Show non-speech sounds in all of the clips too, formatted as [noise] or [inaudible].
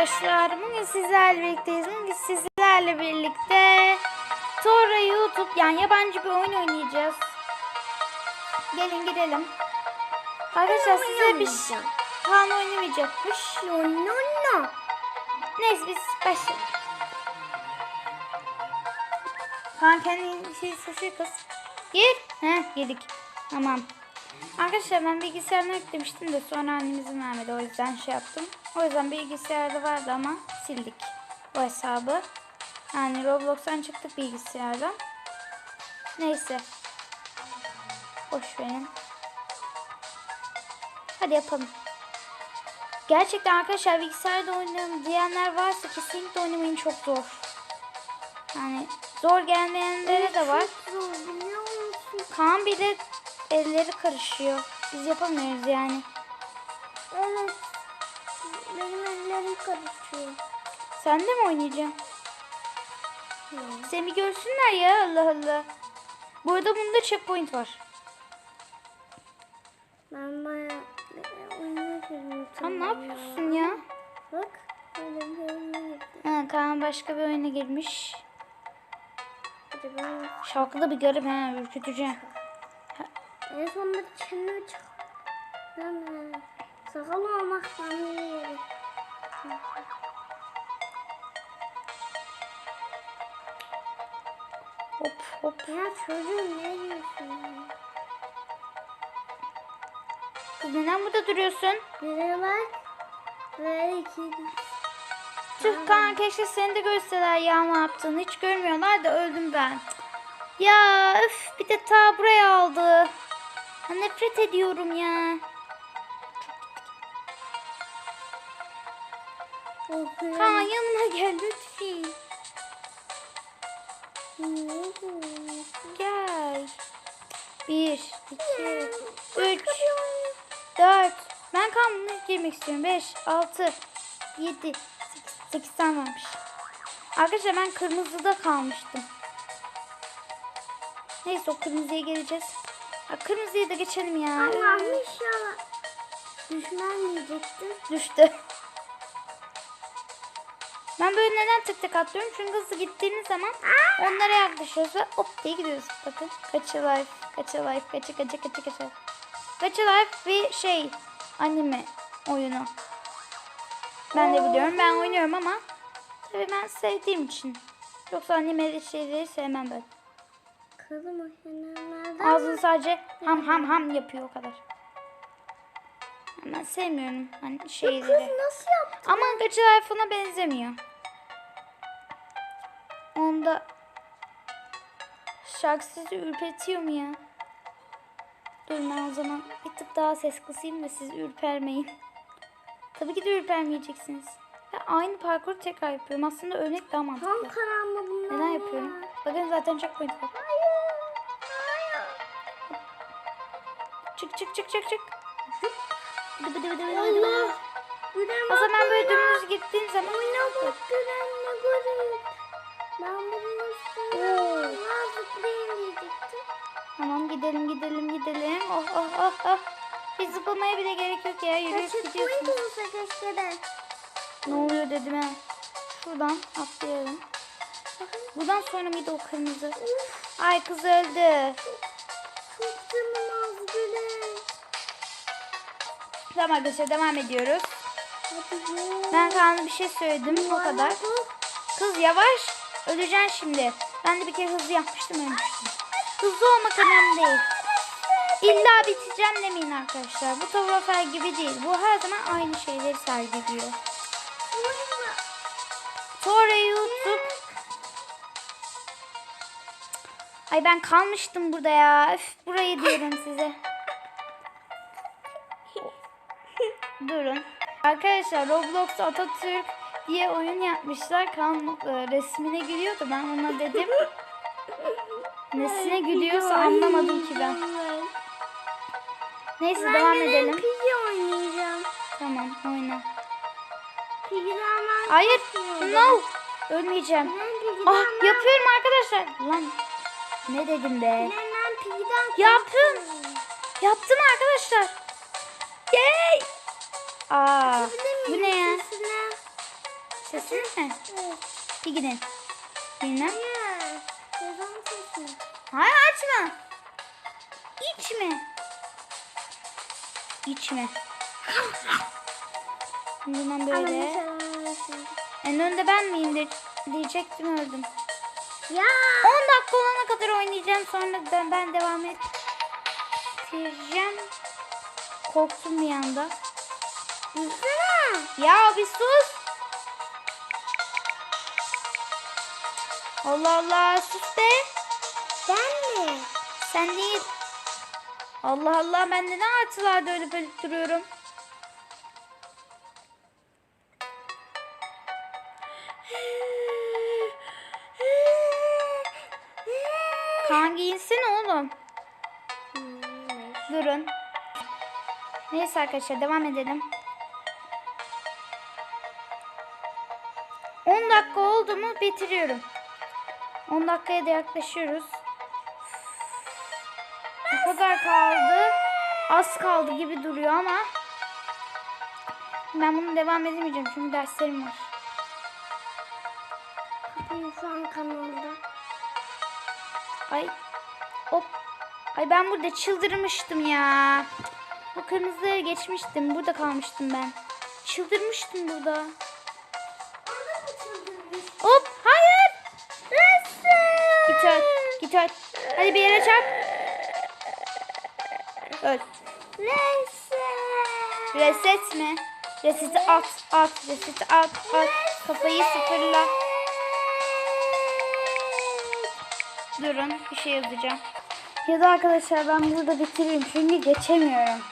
arkadaşlar. Bugün sizlerle birlikteyiz. Bugün sizlerle birlikte Tora YouTube yani yabancı bir oyun oynayacağız. Gelin girelim. Arkadaşlar size bir şey Kaan oynamayacakmış. No no no. Neyse biz başlayalım. Kaan kendini şey sesi kız. Gir. Heh girdik. Tamam. Arkadaşlar ben bilgisayarına yüklemiştim de sonra annem izin vermedi. O yüzden şey yaptım. O yüzden bilgisayarda vardı ama sildik o hesabı. Yani Roblox'tan çıktık bilgisayardan. Neyse. Boş verin. Hadi yapalım. Gerçekten arkadaşlar bilgisayarda oynayalım diyenler varsa kesinlikle oynamayın çok zor. Yani zor gelmeyenlere de var. Kaan bir de elleri karışıyor. Biz yapamıyoruz yani. Evet. Benim ellerim karışıyor. Sen de mi oynayacaksın? Seni bir görsünler ya Allah Allah. Bu arada bunda checkpoint var. Ben bayağı oynuyorum. Kaan ne yapıyorsun ya? Bak. Böyle bir oyuna. Ha, Kaan başka bir oyuna girmiş. Acaba Şarkı da bir garip ha ürkütücü. En sonunda kendimi çık. Sakal olmak yeri. Hop hop. Ya çocuğum ne diyorsun? Kız neden burada duruyorsun? Bire bak. Ve iki. Tüh Kaan keşke seni de görseler ya ne yaptığını. Hiç görmüyorlar da öldüm ben. Ya öf bir de ta buraya aldı. Nefret ediyorum ya. Kaan yanıma gel lütfen. Gel. Bir, iki, üç, dört. Ben Kaan bunu girmek istiyorum. Beş, altı, yedi, sekiz. Sekiz tane varmış. Arkadaşlar ben kırmızıda kalmıştım. Neyse o kırmızıya geleceğiz. Ya, kırmızıyı da geçelim ya. Allah'ım inşallah. Düşman diyecektim. Düştü. Ben böyle neden tık tık atlıyorum? Çünkü hızlı gittiğimiz zaman onlara yaklaşıyoruz ve hop diye gidiyoruz. Bakın. Kaçı life, kaçı life, kaçı kaçı kaçı kaçı. Kaçı life bir şey anime oyunu. Ben de biliyorum. Ben oynuyorum ama tabii ben sevdiğim için. Yoksa animeli şeyleri sevmem ben. Kızım o kenarlardan. Ağzını sadece ham ham ham yapıyor o kadar. Ben sevmiyorum hani Kız şeyleri. nasıl yaptı? Ama Gacı iPhone'a benzemiyor. Onda şarkı sizi ürpetiyor mu ya? Dur ben o zaman bir tık daha ses kısayım da siz ürpermeyin. Tabii ki de ürpermeyeceksiniz. Ya aynı parkuru tekrar yapıyorum. Aslında örnek daha mantıklı. Tam karanlık bunlar. Neden yapıyorum? Bakın zaten checkpoint var. Çık çık çık çık. Bıdı bıdı bıdı bıdı bıdı. Allah. Gülen O zaman böyle dümdüz gittiğin zaman Oyna bak Gülen ne garip. Ben yazıklayayım diyecektim. Tamam gidelim gidelim gidelim. Oh oh oh oh. Biz zıplamaya bile gerek yok ya. Yürüyüp de. Ne oluyor dedim ha. Şuradan atlayalım. Buradan sonra mıydı o kırmızı? Ay kız öldü. Tamam arkadaşlar devam ediyoruz. Ben Kaan'a bir şey söyledim o kadar. Kız yavaş. Öleceksin şimdi. Ben de bir kere hızlı yapmıştım ölmüştüm. Hızlı olmak önemli değil. İlla biteceğim demeyin arkadaşlar. Bu tavrafer gibi değil. Bu her zaman aynı şeyleri sergiliyor. Sonra YouTube. Ay ben kalmıştım burada ya. Öf, burayı diyorum size. Durun. Arkadaşlar Roblox Atatürk diye oyun yapmışlar. Kan e, resmine gülüyordu. Ben ona dedim. [laughs] Nesine gülüyorsa anlamadım ki ben. Neyse Ben devam de edelim. Piggy oynayacağım. Tamam oyna. Hayır. No. Ölmeyeceğim. Ah yapıyorum arkadaşlar. Lan ne dedim be? Yaptım. Yaptım arkadaşlar. Yay. Aa, bu ne ya? sesini? Mi? Evet. Bir gidin. Bilmem. Hayır açma. İçme. İçme. Bundan böyle. En önde ben miyim diyecektim öldüm. Ya. 10 dakika olana kadar oynayacağım sonra ben, ben devam ettireceğim. Korktum bir anda. Yüzsene. Ya bir sus. Allah Allah sus be. Ben mi? Sen değil. Allah Allah ben neden artılarda öyle böyle duruyorum? Kaan giyinsene oğlum. Durun. Neyse arkadaşlar devam edelim. Mu bitiriyorum. 10 dakikaya da yaklaşıyoruz. Ne kadar kaldı? Az kaldı gibi duruyor ama ben bunu devam edemeyeceğim çünkü derslerim var. Kapıyı şu an kanalda. Ay. Hop. Ay ben burada çıldırmıştım ya. Bu kırmızıya geçmiştim. Burada kalmıştım ben. Çıldırmıştım burada. Hop. Hayır. Git öl. Git öl. Hadi bir yere çarp. Öl. Neyse. Reset mi? Reseti at. At. Reseti at. At. Kafayı sıfırla. Durun. Bir şey yazacağım. Ya da arkadaşlar ben burada bitireyim. Çünkü geçemiyorum.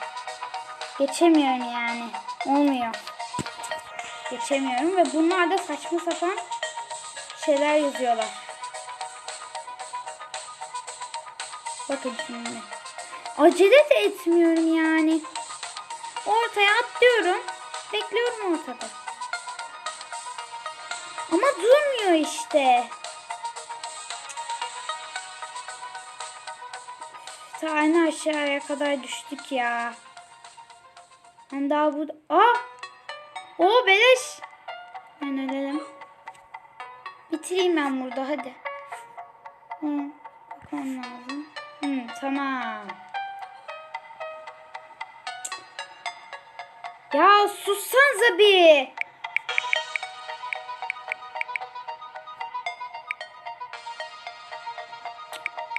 Geçemiyorum yani. Olmuyor. Geçemiyorum ve bunlar da saçma sapan şeyler yazıyorlar. Bakın şimdi. Acele de etmiyorum yani. Ortaya atlıyorum. Bekliyorum ortada. Ama durmuyor işte. Ta en aşağıya kadar düştük ya. Ben daha bu... Aa! O beleş. Ben ölelim. Bitireyim ben burada hadi. Hı, bakmam lazım. Hı, tamam. Ya sussanıza bir.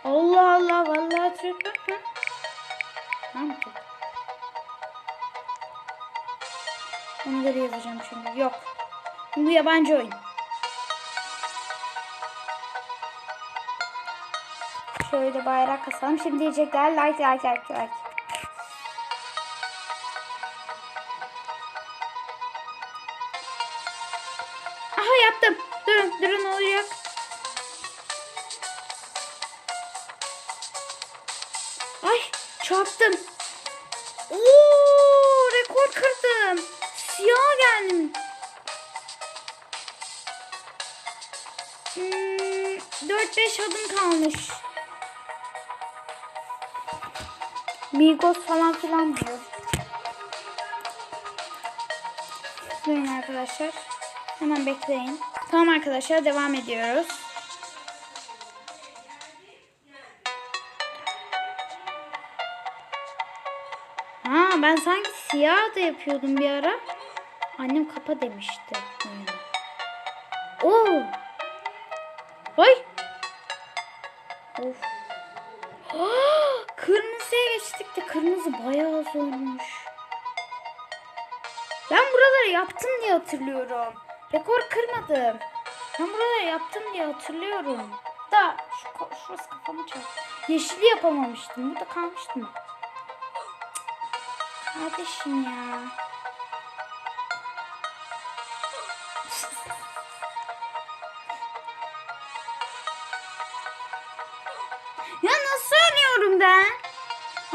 Allah Allah vallahi? Tamam ki. Onu geri yazacağım şimdi. Yok. Bu yabancı oyun. Şöyle bayrak kasalım. Şimdi diyecekler like like like like. Aha yaptım. Durun durun olacak? Ay çarptım. Oo rekor kırdım. Siyah geldim. Hmm, 4-5 adım kalmış. Migos falan filan diyor. Buyurun arkadaşlar. Hemen bekleyin. Tamam arkadaşlar devam ediyoruz. Ha ben sanki siyah da yapıyordum bir ara. Annem kapa demişti. Oo. Ay. Of. [gasps] Geçtik de kırmızı bayağı zormuş. Ben buraları yaptım diye hatırlıyorum. Rekor kırmadım. Ben buraları yaptım diye hatırlıyorum. Da şu, şurası kafamı çarptı. Yeşili yapamamıştım. Burada kalmıştım. Kardeşim. Ya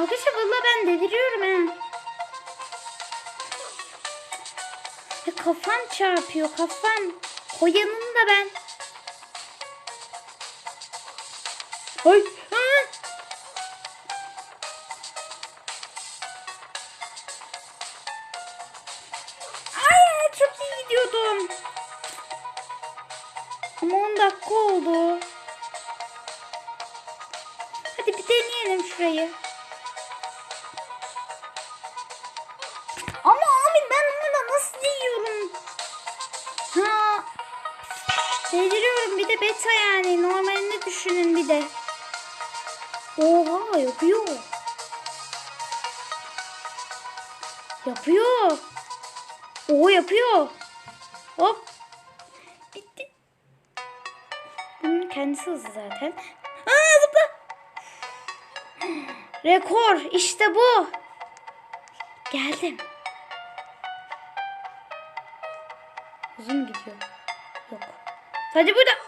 Arkadaşlar valla ben deliriyorum ha. Ya kafam çarpıyor kafam. Koyanım da ben. Ay. Ay. Ay çok iyi gidiyordum. Ama 10 dakika oldu. Hadi bir deneyelim şurayı. Yapıyor. Oo yapıyor. Hop. Bitti. Bunun kendisi hızlı zaten. Aa zıpla. Rekor işte bu. Geldim. Mı gidiyor? Yok. Hadi burada.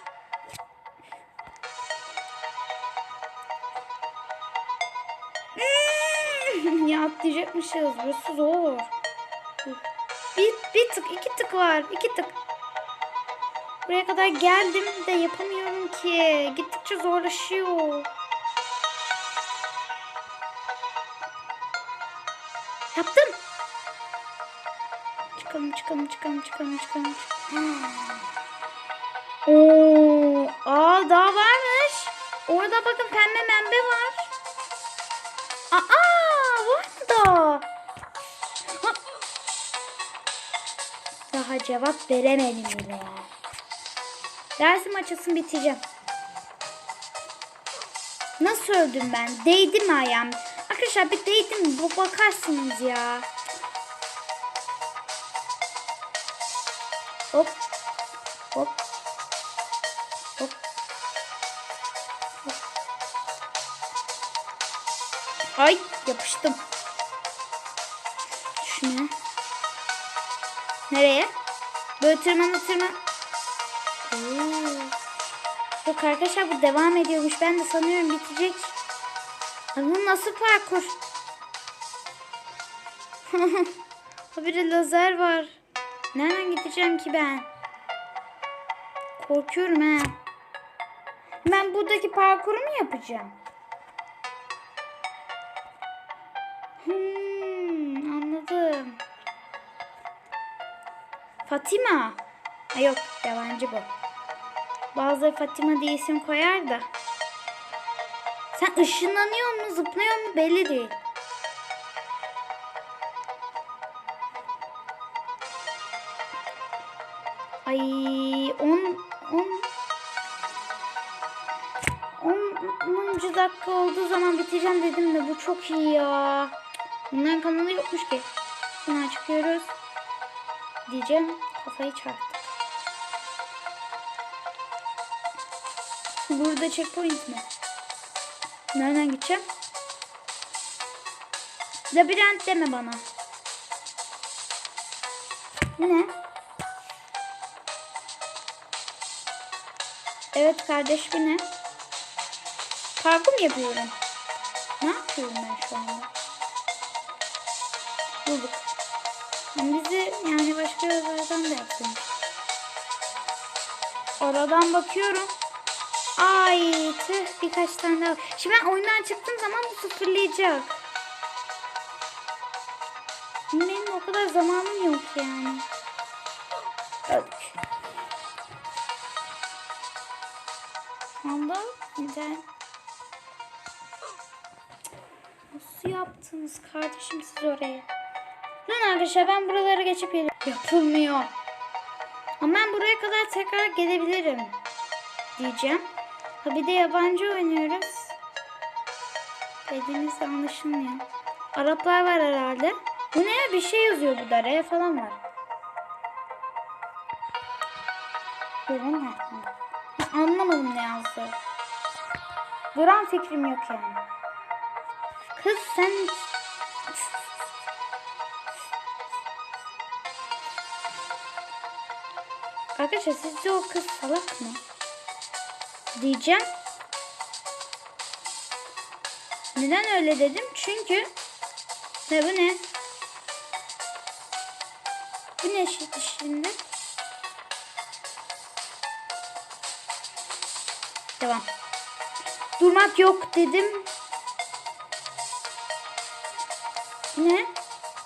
Hmm, atlayacakmışız. Burası zor. Bir, bir tık, iki tık var. iki tık. Buraya kadar geldim de yapamıyorum ki. Gittikçe zorlaşıyor. Yaptım. Çıkalım, çıkalım, çıkalım, çıkalım, çıkalım. Oo, aa daha varmış. Orada bakın pembe membe var. Aa, Daha cevap veremedim bile. Dersim açılsın biteceğim. Nasıl öldüm ben? Değdim ayağım. Arkadaşlar bir değdim. Bu bakarsınız ya. Hop. Hop. Hop. Hop. Ay yapıştım. Nereye? Böyle tırmanı tırman. Yok arkadaşlar bu devam ediyormuş. Ben de sanıyorum bitecek. Bu nasıl parkur? [laughs] Habire lazer var. Nereden gideceğim ki ben? Korkuyorum ha. Ben buradaki parkuru mu yapacağım? Fatima. Ha, yok yabancı bu. Bazıları Fatima diye isim koyar da. Sen ışınlanıyor mu zıplıyor mu belli değil. Ay 10 10 10. dakika olduğu zaman bitireceğim dedim de bu çok iyi ya. Bunların kanalı yokmuş ki. Şuna çıkıyoruz. Diyeceğim kafayı çarptı. Burada checkpoint mi? Nereden gideceğim? Labirent deme bana. Ne? Evet kardeş bu ne? Parkur mu yapıyorum? Ne yapıyorum ben şu anda? Bulduk. Yani başka yerlerden de yapıyor. Oradan bakıyorum. Ay tüh birkaç tane daha. Şimdi ben oyundan çıktığım zaman bu sıfırlayacak. Benim o kadar zamanım yok yani. Öldük. Anda neden? Nasıl yaptınız kardeşim siz oraya? Arkadaşlar ben buraları geçip geliyorum. Yapılmıyor. Ama ben buraya kadar tekrar gelebilirim. Diyeceğim. Ha bir de yabancı oynuyoruz. Dediğimiz de anlaşılmıyor. Araplar var herhalde. Bu ne? Bir şey yazıyor burada. R falan var. Görün? Anlamadım ne yazdı. Gram fikrim yok yani. Kız sen... Arkadaşlar sizce o kız salak mı? Diyeceğim. Neden öyle dedim? Çünkü ne bu ne? Bu ne şimdi? Devam. Durmak yok dedim. Ne?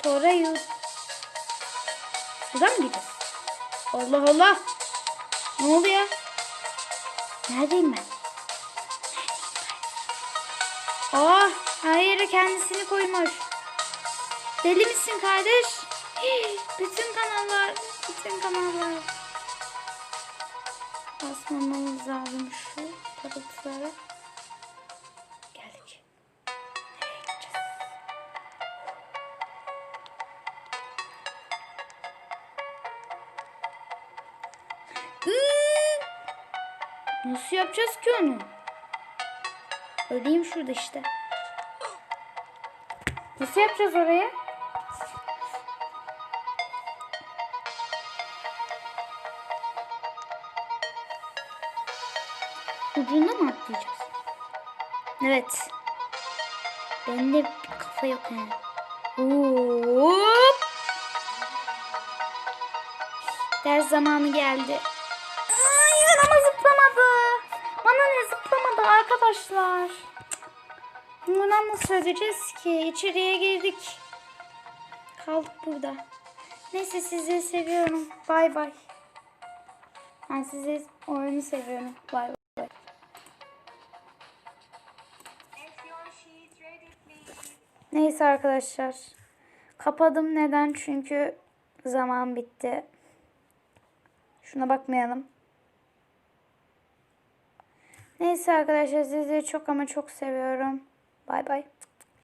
Tora yut. Buradan mı gidiyor? Allah Allah. Ne oluyor? Neredeyim ben? Oh, her yere kendisini koymuş. Deli misin kardeş? Bütün kanallar, bütün kanallar. Basmamamız lazım şu parıltılara. Öleyim şurada işte. Nasıl yapacağız oraya? Ucunda mı atlayacağız? Evet. Bende bir kafa yok he. Hop. Ders zamanı geldi. Arkadaşlar. Bundan nasıl ödeyeceğiz ki? İçeriye girdik. Kaldık burada. Neyse sizi seviyorum. Bay bay. Ben sizi oyunu seviyorum. Bay bay. Neyse arkadaşlar. Kapadım. Neden? Çünkü zaman bitti. Şuna bakmayalım. Neyse arkadaşlar sizi çok ama çok seviyorum. Bay bay.